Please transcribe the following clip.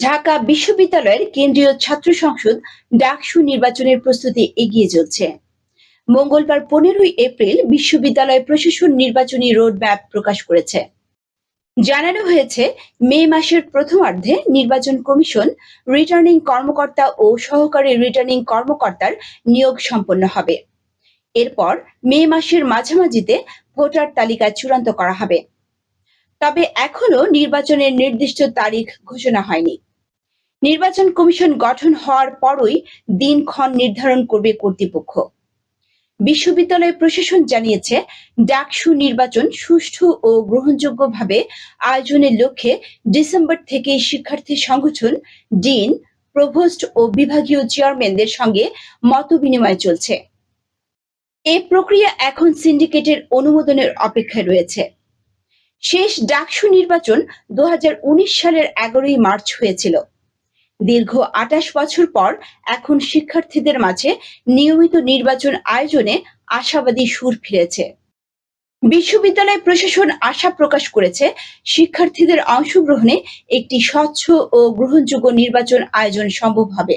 ঢাকা বিশ্ববিদ্যালয়ের কেন্দ্রীয় ছাত্র সংসদ ডাকসু নির্বাচনের প্রস্তুতি এগিয়ে চলছে। মঙ্গলবার পনেরোই এপ্রিল বিশ্ববিদ্যালয় প্রশাসন নির্বাচনী রোডম্যাপ প্রকাশ করেছে। জানানো হয়েছে, মে মাসের প্রথমার্ধে নির্বাচন কমিশন রিটার্নিং কর্মকর্তা ও সহকারী রিটার্নিং কর্মকর্তার নিয়োগ সম্পন্ন হবে। এরপর মে মাসের মাঝামাঝিতে ভোটার তালিকা চূড়ান্ত করা হবে। তবে এখনও নির্বাচনের নির্দিষ্ট তারিখ ঘোষণা হয়নি। নির্বাচন কমিশন গঠন হওয়ার পরই দিনক্ষণ নির্ধারণ করবে কর্তৃপক্ষ। বিশ্ববিদ্যালয় প্রশাসন জানিয়েছে, ডাকসু নির্বাচন সুষ্ঠু ও গ্রহণযোগ্যভাবে আয়োজনের লক্ষ্যে ডিসেম্বর থেকে শিক্ষার্থী সংগঠন, ডিন, প্রভোস্ট ও বিভাগীয় চেয়ারম্যানদের সঙ্গে মত বিনিময় চলছে। এ প্রক্রিয়া এখন সিন্ডিকেটের অনুমোদনের অপেক্ষায় রয়েছে। শেষ ডাকসু নির্বাচন দু হাজার উনিশ সালের এগারোই মার্চ হয়েছিল। দীর্ঘ আটাশ বছর পর এখন শিক্ষার্থীদের মাঝে নিয়মিত নির্বাচন আয়োজনে আশাবাদী সুর ফিরেছে। বিশ্ববিদ্যালয় প্রশাসন আশা প্রকাশ করেছে শিক্ষার্থীদের অংশগ্রহণে একটি স্বচ্ছ ও গ্রহণযোগ্য নির্বাচন আয়োজন সম্ভব হবে।